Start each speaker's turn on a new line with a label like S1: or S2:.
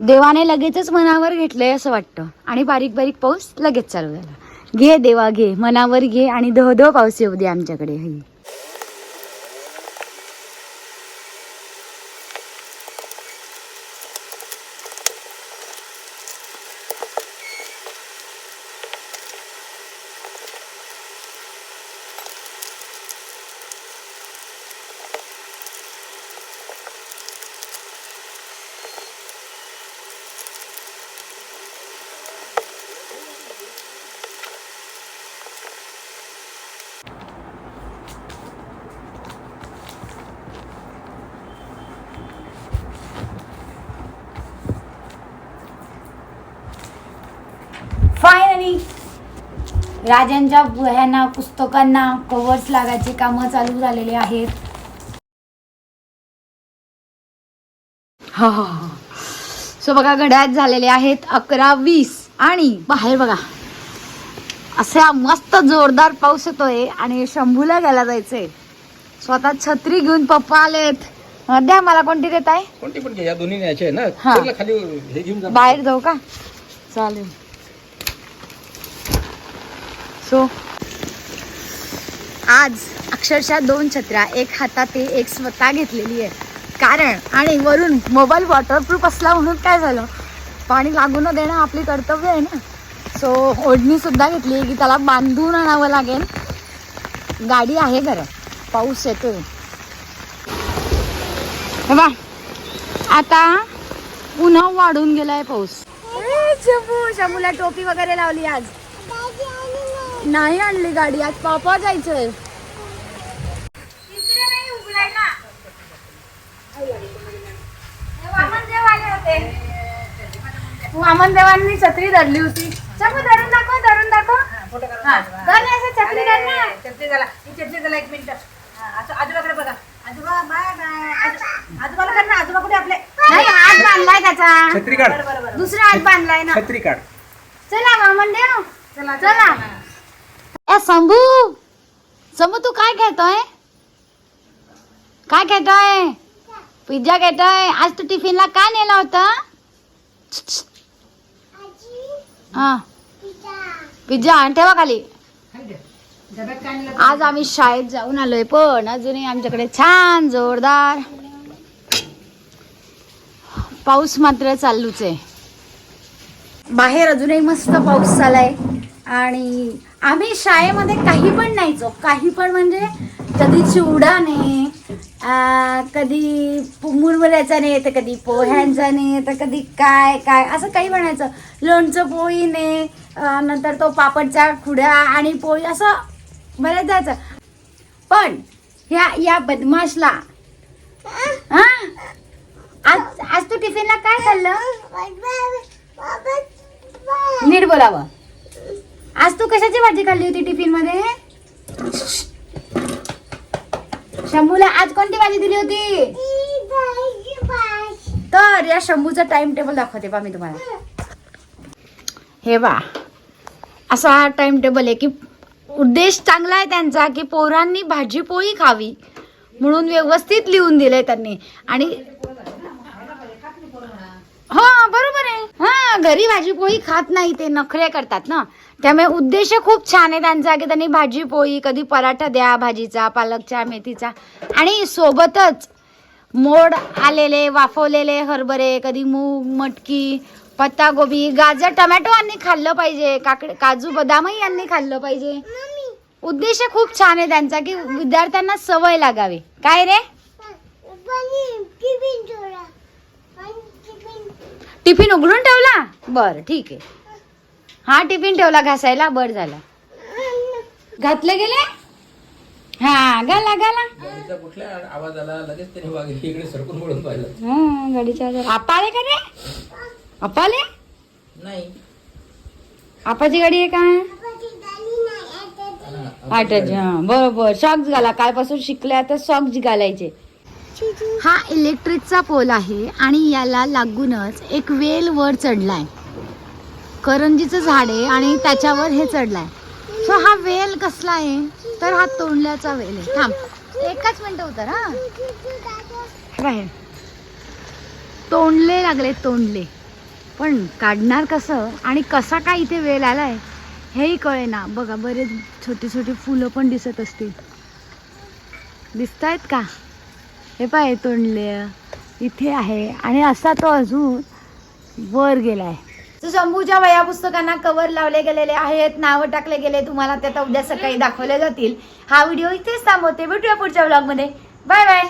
S1: देवाने लगेचच मनावर घेतलंय असं वाटतं. आणि बारीक बारीक पाऊस लगेच चालू झाला. घे देवा घे. मनावर घे आणि धो धो पाऊस येऊ दे आमच्याकडे हे. फायनली राजांच्या वह्यांना पुस्तकांना कवर्स लागायचे कामं चालू झालेले आहेत. हा हा हा. सो बघा घड्याळ झालेले आहेत अकरा वीस आणि बाहेर बघा. असा मस्त जोरदार पाऊस येतोय आणि शंभूला घ्यायला जायचंय. स्वतः छत्री घेऊन पप्पा आलेत. अं, द्या मला कोणती देत आहे
S2: कोणती पण घे या दोन्ही न्यायचे आहे ना.
S1: हा.
S2: खाली हे घेऊन जा.
S1: बाहेर जाऊ का? चालेल. सो आज अक्षरशः दोन छत्र्या एक हातात एक स्वतः घेतलेली आहे. कारण आणि वरून मोबाईल वॉटरप्रूफ असला म्हणून काय झालं? पाणी लागू न देणं आपली कर्तव्य आहे ना? सो ओढणी सुद्धा घेतली की त्याला बांधून आणावं लागेल. गाडी आहे घरं. पाऊस येतोय. बा आता पुन्हा वाढून गेलाय पाऊस. शंभू शंभूला टोपी वगैरे लावली आज. नाही आणली गाडी आज पापा जायचंय. वामन देवांनी छत्री धरली होती. शंभू धरून दाखव धरून दाखव. हा, धर ना असं छत्री धर ना.
S3: चटणी झाला. ही चटणी झाला एक मिनिट. असं आजोबाकडे बघा. आजोबा बाय बाय. आजो- आजोबाला कर ना. आजोबा कुठे आपले?
S1: नाही हात बांधलाय त्याचा.
S2: छत्री काढ.
S3: बरं बरं बरं.
S1: दुसरा हात बांधलाय ना.
S2: छत्री काढ.
S1: चला वामन देव.
S3: चला.
S1: चला. ए शंभू शंभू तू काय खेळतोय? काय खेळतोय? पिझ्झा खेळतोय? आज तू टिफिनला काय नेला होता? हा. पिझ्झा आणि ठेवा खाली. आज आम्ही शाळेत जाऊन आलोय पण अजूनही आमच्याकडे छान जोरदार पाऊस मात्र चालूच आहे. बाहेर अजूनही मस्त पाऊस चालाय. आणि आम्ही शाळेमध्ये काही पण न्यायचो काही पण म्हणजे कधी चिवडाने अं, कधी मुरमुऱ्याचा ने तर कधी पोह्यांचा ने तर कधी काय काय असं काही बनायचं लोणचं पोळीने नंतर तो पापडच्या खुड्या आणि पोळी असं बऱ्याच जायचं. पण ह्या या बदमाशला हा आज आज तू टिफिनला काय खाल्लं? नीट बोलावं. आज तू कशाची भाजी खाल्ली होती टिफिनमध्ये शंभूला आज कोणती भाजी दिली होती? तर या शंभूचा टाइम टेबल दाखवते बा मी तुम्हाला. हे बा असा हा टाइम टेबल आहे की उद्देश चांगला आहे त्यांचा की पोरांनी भाजी पोळी खावी म्हणून व्यवस्थित लिहून दिलंय त्यांनी. आणि हा बरोबर आहे हा घरी भाजी पोळी खात नाही ते नखरे करतात ना. त्यामुळे उद्देश खूप छान आहे त्यांचा की त्यांनी भाजी पोळी कधी पराठा द्या भाजीचा पालकचा मेथीचा. आणि सोबतच मोड आलेले वाफवलेले हरभरे कधी मूग मटकी पत्तागोबी गाजर टमॅटो यांनी खाल्लं पाहिजे काकड काजू बदामही यांनी खाल्लं पाहिजे. उद्देश खूप छान आहे त्यांचा की विद्यार्थ्यांना सवय लागावी. काय रे? टिफिन उघडून ठेवला? बर ठीक आहे. हा टिफिन ठेवला घासायला बर झाला. घातले गेले? हा गाला गाला
S2: गाडीचा कुठला आवाज आला? लगेच त्याने वाघ इकडे सरकून वळून पाहिलं.
S1: हा गाडीच्या आजार आपाले का रे? अपाले
S2: नाही.
S1: आपाची गाडी आहे का? हा बरोबर सॉक्स घाला. कालपासून शिकले आता सॉक्स घालायचे. हा इलेक्ट्रिकचा पोल आहे आणि याला लागूनच एक वेल वर चढलाय. करंजीचं झाड आहे आणि त्याच्यावर हे चढलाय. सो हा वेल कसला आहे? तर हा तोंडल्याचा वेल आहे. थांब. एकाच मिनिट उतर हा. तोंडले लागले तोंडले. पण काढणार कसं? आणि कसा काय इथे वेल आलाय? हेही कळे ना बघा बरेच छोटी छोटी फुलं पण दिसत असतील. दिसत आहेत का? हे पाय तोंडले. इथे आहे. आणि असा तो अजून वर गेलाय. तर शंभूच्या वया पुस्तकांना कवर लावले गेलेले आहेत नावं टाकले गेले तुम्हाला त्यात उद्या सकाळी दाखवले जातील. हा व्हिडिओ इथेच थांबवते. भेटूया पुढच्या ब्लॉगमध्ये बाय बाय